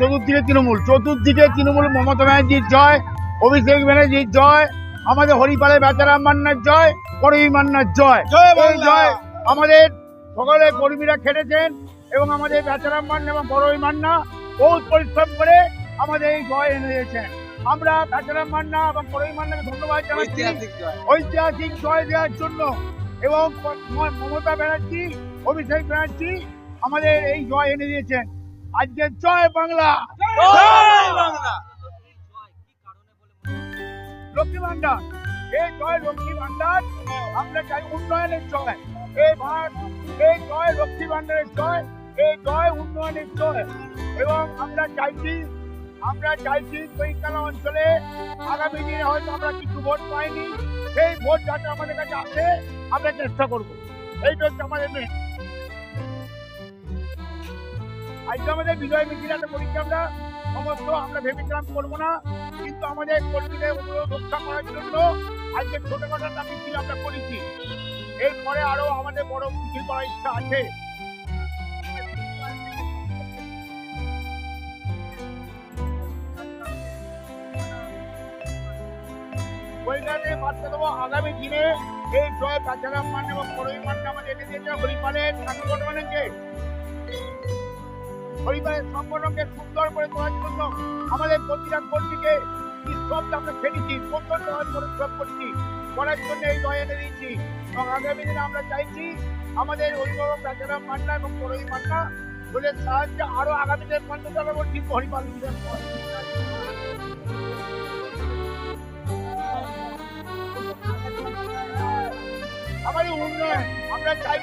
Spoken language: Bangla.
চতুর্দিকে তৃণমূল। চতুর্দিকে তৃণমূল মমতা ব্যানার্জির জয় অভিষেক ব্যানার্জির জয় আমাদের হরিপালের বেচারাম মান্নার জয় করবী মান্নার জয়। জয় আমাদের সকলে কর্মীরা খেটেছেন এবং আমাদের বেচারাম মান্না এবং বড়ই মান্না বহুত পরিশ্রম করে আমাদের এই জয় এনে দিয়েছেন। আমরা বেচারাম মান্না এবং বড়ই মান্নাকে ধন্যবাদ জানাচ্ছি। ঐতিহাসিক জয়। দেওয়ার জন্য এবং মমতা ব্যানার্জি অভিষেক ব্যানার্জি আমাদের এই জয় এনে দিয়েছেন। আজকে জয় বাংলা। লক্ষ্মী ভান্ডার এই জয় লক্ষ্মী ভান্ডার আমরা চাই উন্নয়নের জয়। এই ভারত এই জয় লক্ষ্মী ভান্ডারের জয় এই জয় উন্নয়নের জয়। এবং আমরা চাইছি আমরা চাইছি কৈকালা অঞ্চলে আগামী দিনে হয়তো আমরা কিছু ভোট পাইনি। সেই ভোট যাতে আমাদের কাছে আসে আমরা চেষ্টা করব। এইটা হচ্ছে আমাদের মেন আজকে আমাদের বিজয় মিছিল একটা আমরা সমস্ত আমরা ভেবেছিলাম করব না, কিন্তু আমাদের কর্মীদের রক্ষা করার জন্য আজকে ছোটখাটো একটা মিছিল আমরা করেছি। এরপরে আরও আমাদের বড় মিছিল করার ইচ্ছা আছে। ওইখানে বার্তা দেবো, আগামী দিনে এই জয় কাছারাম মান এবং মানটা আমাদের এনে দিয়েছে হরিপালের সংগঠনকে পরিবারের সংগঠনকে সুন্দর করে তোলার জন্য আমাদের প্রতিটা কর্মীকে সব আমরা খেটেছি প্রচণ্ড পরিশ্রম করছি, করার জন্য এই জয় এনে দিয়েছি এবং আগামী দিনে আমরা চাইছি আমাদের অভিভাবক রাজারাম মান্না এবং করবী মান্না ওদের সাহায্যে আরও আগামী দিনে পঞ্চাশ টাকা ঠিক হরিপাল আমাদের উন্নয়ন, আমরা চাই